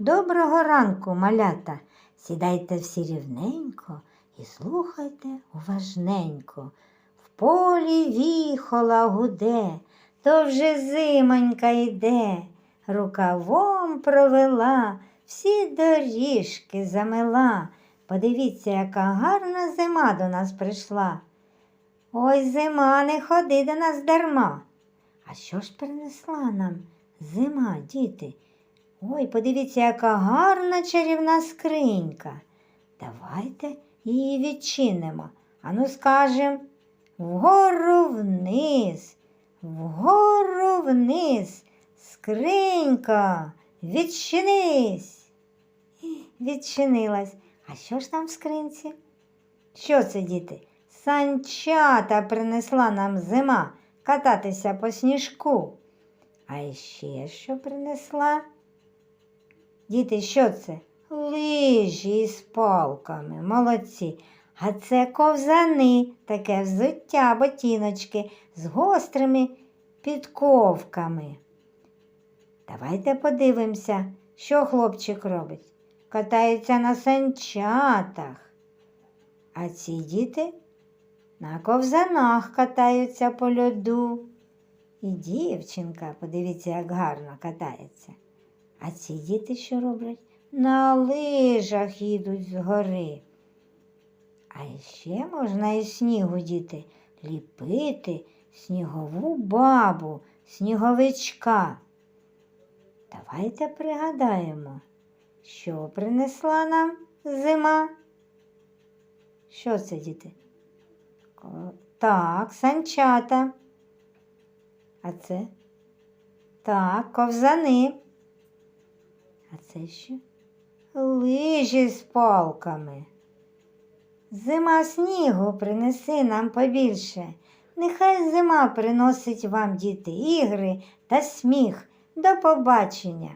Доброго ранку, малята. Сідайте всі рівненько і слухайте уважненько. В полі віхола гуде, то вже зимонька йде. Рукавом провела, всі доріжки замила. Подивіться, яка гарна зима до нас прийшла. Ой, зима, не ходи до нас дарма. А що ж принесла нам зима, діти? Ой, подивіться, яка гарна чарівна скринька. Давайте її відчинимо. Ану скажем вгору вниз, вгору вниз, скринька, відчинись. Відчинилась. А що ж там в скринці? Що це, діти? Санчата принесла нам зима кататися по сніжку. А ще що принесла? Діти, що це? Лижі із палками, молодці. А це ковзани, таке взуття, ботіночки з гострими підковками. Давайте подивимося, що хлопчик робить. Катається на санчатах. А ці діти на ковзанах катаються по льоду. І дівчинка, подивіться, як гарно катається. А ці діти що роблять? На лижах їдуть з гори. А ще можна із снігу діти ліпити снігову бабу, сніговичка. Давайте пригадаємо, що принесла нам зима. Що це, діти? Так, санчата. А це? Так, ковзани. А це що? Лижі з палками. Зима снігу принеси нам побільше. Нехай зима приносить вам, діти, ігри та сміх. До побачення.